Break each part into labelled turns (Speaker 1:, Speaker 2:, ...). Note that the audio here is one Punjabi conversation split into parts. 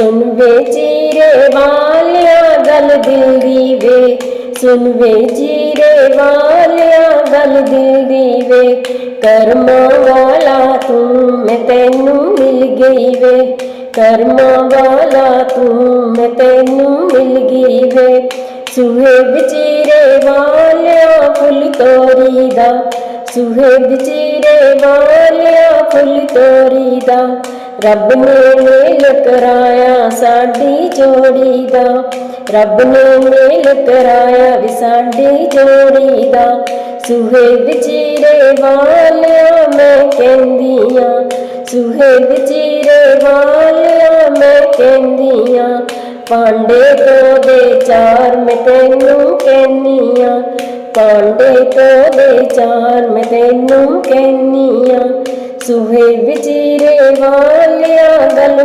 Speaker 1: ਸੁਣ ਵੇ ਚੀਰੇ ਵਾਲਿਆ ਗੱਲ ਦਿਲ ਦੀ ਵੇ। ਸੁਣ ਵੇ ਚੀਰੇ ਵਾਲਿਆ ਗੱਲ ਦਿਲ ਦੀ ਵੇ। ਕਰਮਾਂ ਵਾਲਾ ਤੂੰ ਮੈਂ ਤੈਨੂੰ ਮਿਲ ਗਈ ਵੇ। ਕਰਮਾਂ ਵਾਲਾ ਤੂੰ ਮੈਂ ਤੈਨੂੰ ਮਿਲ ਗਈ ਵੇ। ਸੁਹੇ ਵਿਚੀਰੇ ਵਾਲਿਆ ਫੁੱਲ ਤੋਰੀ ਦਾ। ਸੁਹੇ ਵਿਚੀਰੇ ਵਾਲਿਆ ਫੁੱਲ ਤੋਰੀ ਦਾ। ਰੱਬ ਨੇ ਮੇਲ ਕਰਾਇਆ ਜੋੜੀ ਦਾ ਰੱਬ ਨੇ ਮੇਲ ਕਰਾਇਆ ਵੀ ਸਾਡੀ ਜੋੜੀ ਦਾ ਸੁਹੇ ਵਿਚੀਰੇ ਵਾਲਿਆ ਮੈਂ ਕਹਿੰਦੀਆਂ, ਸੁਹੇ ਵਿਚੀਰੇ ਵਾਲਿਆ ਮੈਂ ਕਹਿੰਦੀਆਂ ਪਾਂਡੇ ਤੋਂ ਦੇ ਚਾਰ ਮੈਂ ਤੈਨੂੰ ਕਹਿੰਨੀਆਂ ਪਾਂਡੇ ਤੋਂ ਦੇ ਚਾਰ ਮੈਂ ਤੈਨੂੰ ਕਹਿੰਨੀਆਂ ਸੁਹੇ ਵਿਚੀਰੇ ਵਾਲਿਆ, ਗੱਲ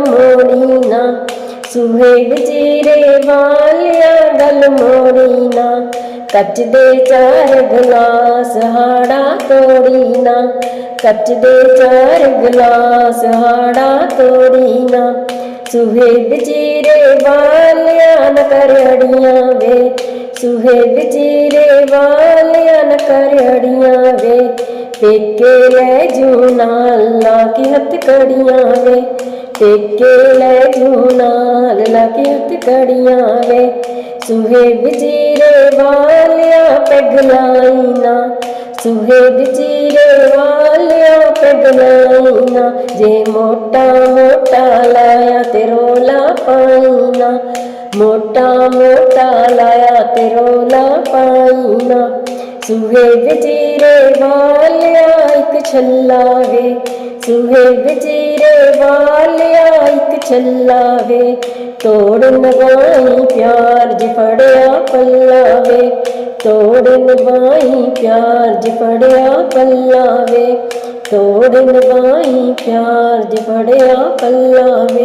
Speaker 1: ਸੁਹੇ ਵਿਚੀਰੇ ਵਾਲਿਆ ਗੱਲ ਮੋੜੀ ਨਾ। ਕੱਚ ਦੇ ਚਾਰ ਗਲਾਸ ਹਾੜਾ ਤੋੜੀ ਨਾ। ਕੱਚ ਦੇ ਚਾਰ ਗਲਾਸ ਹਾੜਾ ਤੋੜੀ ਨਾ। ਸੁਹੇ ਵਿਚੀਰੇ ਵਾਲਿਆ ਨ ਕਰੜੀਆਂ ਵੇ। ਸੁਹੇ ਵਿਚੀਰੇ ਵਾਲਿਆ ਨ ਕਰੜੀਆਂ ਵੇ। ਪੇਕੇ ਲੈ ਜੂ ਨਾਲ ਲਾ ਕੇ ਹੱਥ ਕੜੀਆਂ ਵੇ। ਪੇਕੇ ਲੈ ਜੂ ਨਾਲ ਲਾ ਕੇ ਹੱਥ ਕੜੀਆਂ ਵੇ। ਸੁਹੇ ਵਿਚੀਰੇ ਵਾਲਿਆ ਪੈਗ ਲਾਈ ਨਾ। ਸੁਹੇ ਵਾਲਿਆ ਪੈਗ ਲਾਈ ਜੇ ਮੋਟਾ ਮੋਟਾ ਲਾਇਆ ਤੇ ਰੋਲਾ ਪਾਈਨਾ ਮੋਟਾ ਮੋਟਾ ਲਾਇਆ ਤੇ ਰੋਲਾ ਪਾਈਨਾ ਸੁਹੇਬ ਸੁਹੇ ਵਿਚੀਰੇ ਵਾਲਿਆ ਇੱਕ ਛੱਲਾ ਵੇ। ਸੁਹੇ ਵਿਚੀਰੇ ਵਾਲਿਆ ਇੱਕ ਛੱਲਾ ਵੇ ਤੋੜ ਨਵਾਈ ਪਿਆਰ ਜਿ ਫੜਿਆ ਪੱਲਾ ਵੇ ਤੋੜ ਨਵਾਈ ਪਿਆਰ ਜਿ ਫੜਿਆ ਪੱਲਾ ਵੇ ਤੋੜ ਨਵਾਈ ਪਿਆਰ ਜਿ ਫੜਿਆ ਪੱਲਾ ਵੇ